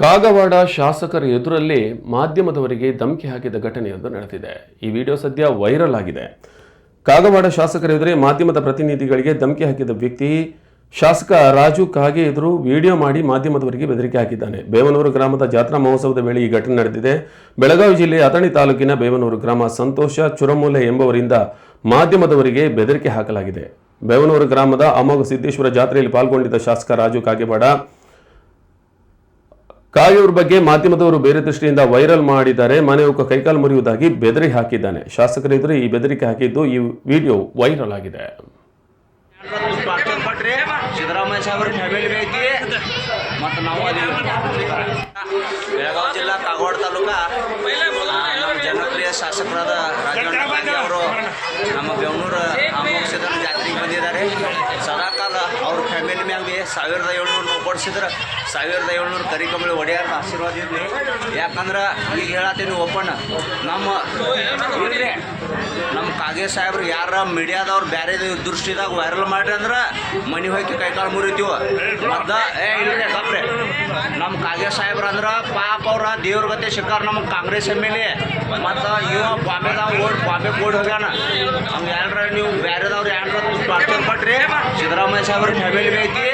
ಕಾಗವಾಡ ಶಾಸಕರ ಎದುರಲ್ಲಿ ಮಾಧ್ಯಮದವರಿಗೆ ಧಮಕಿ ಹಾಕಿದ ಘಟನೆಯೊಂದು ನಡೆದಿದೆ. ಈ ವಿಡಿಯೋ ಸದ್ಯ ವೈರಲ್ ಆಗಿದೆ. ಕಾಗವಾಡ ಶಾಸಕರ ಎದುರೇ ಮಾಧ್ಯಮದ ಪ್ರತಿನಿಧಿಗಳಿಗೆ ಧಮಕಿ ಹಾಕಿದ ವ್ಯಕ್ತಿ ಶಾಸಕ ರಾಜು ಕಾಗೆ ಎದುರು ವಿಡಿಯೋ ಮಾಡಿ ಮಾಧ್ಯಮದವರಿಗೆ ಬೆದರಿಕೆ ಹಾಕಿದ್ದಾನೆ. ಬೇವನೂರು ಗ್ರಾಮದ ಜಾತ್ರಾ ಮಹೋತ್ಸವದ ವೇಳೆ ಈ ಘಟನೆ ನಡೆದಿದೆ. ಬೆಳಗಾವಿ ಜಿಲ್ಲೆಯ ಅಥಣಿ ತಾಲೂಕಿನ ಬೇವನೂರು ಗ್ರಾಮ ಸಂತೋಷ ಚುರಮೂಲೆ ಎಂಬವರಿಂದ ಮಾಧ್ಯಮದವರಿಗೆ ಬೆದರಿಕೆ ಹಾಕಲಾಗಿದೆ. ಬೇವನೂರು ಗ್ರಾಮದ ಅಮೋಘ ಸಿದ್ದೇಶ್ವರ ಜಾತ್ರೆಯಲ್ಲಿ ಪಾಲ್ಗೊಂಡಿದ್ದ ಶಾಸಕ ರಾಜು ಕಾಗೆವಾಡ ಕಾಗೆಯವ್ರ ಬಗ್ಗೆ ಮಾಧ್ಯಮದವರು ಬೇರೆ ದೃಷ್ಟಿಯಿಂದ ವೈರಲ್ ಮಾಡಿದ್ದಾರೆ. ಮನೆ ಹೋಗೋ ಕೈಕಾಲು ಮುರಿಯುವುದಾಗಿ ಬೆದರಿ ಹಾಕಿದ್ದಾನೆ. ಶಾಸಕರ ಎದುರು ಈ ಬೆದರಿಕೆ ಹಾಕಿದ್ದು ಈ ವಿಡಿಯೋ ವೈರಲ್ ಆಗಿದೆ. ನಾವು ಬೆಳಗಾವಿ ಜಿಲ್ಲಾ ಕಾಗವಾಡ ತಾಲೂಕ ಜನಪ್ರಿಯ ಶಾಸಕರಾದ ಮ್ಯಾಗ ಸಾವಿರದ ಏಳ್ನೂರು ನಾವು ಕೊಡ್ಸಿದ್ರೆ ಸಾವಿರದ ಏಳ್ನೂರು ಕರಿಕಂಬಳಿ ಒಡೆಯಾರ್ನ ಆಶೀರ್ವಾದ ಇರಲಿ. ಯಾಕಂದ್ರೆ ಈಗ ಹೇಳತ್ತೀನಿ ಓಪನ್, ನಮ್ಮ ನಮ್ಮ ಕಾಗೆ ಸಾಹೇಬ್ರು ಯಾರ ಮೀಡಿಯಾದವ್ರು ಬೇರೆ ದೃಷ್ಟಿದಾಗ ವೈರಲ್ ಮಾಡ್ರಿ ಅಂದ್ರೆ ಮನೆ ಹೋಗಿ ಕೈಕಾಲು ಮುರಿತೀವ. ಮದ್ದ ಏ, ಇಲ್ರಿ ಕಪ್ರೆ ನಮ್ಮ ಕಾಗೆ ಸಾಹೇಬ್ರು ಅಂದ್ರೆ ಪಾಪ ಅವ್ರ ದೇವ್ರ ಗತೆ ಸಿಕ್ಕಾರ ನಮ್ಮ ಕಾಂಗ್ರೆಸ್ ಎಂ ಎಲ್ ಎ. ಮತ್ತು ಇವ ಬಾಂಬೆದಾಗ ಓಡ್ ಬಾಂಬೆ ಓಡ್ ಹೋಗ್ಯಾನ. ಅವ್ನು ಯಾರ ನೀವು ಬೇರೆದವ್ರು ಯಾರ ಟಾರ್ಚರ್ ಕೊಟ್ರಿ ಸಿದ್ದರಾಮಯ್ಯ ಸಾಹೇಬ್ರ ಫ್ಯಾಮಿಲಿ ಐತಿ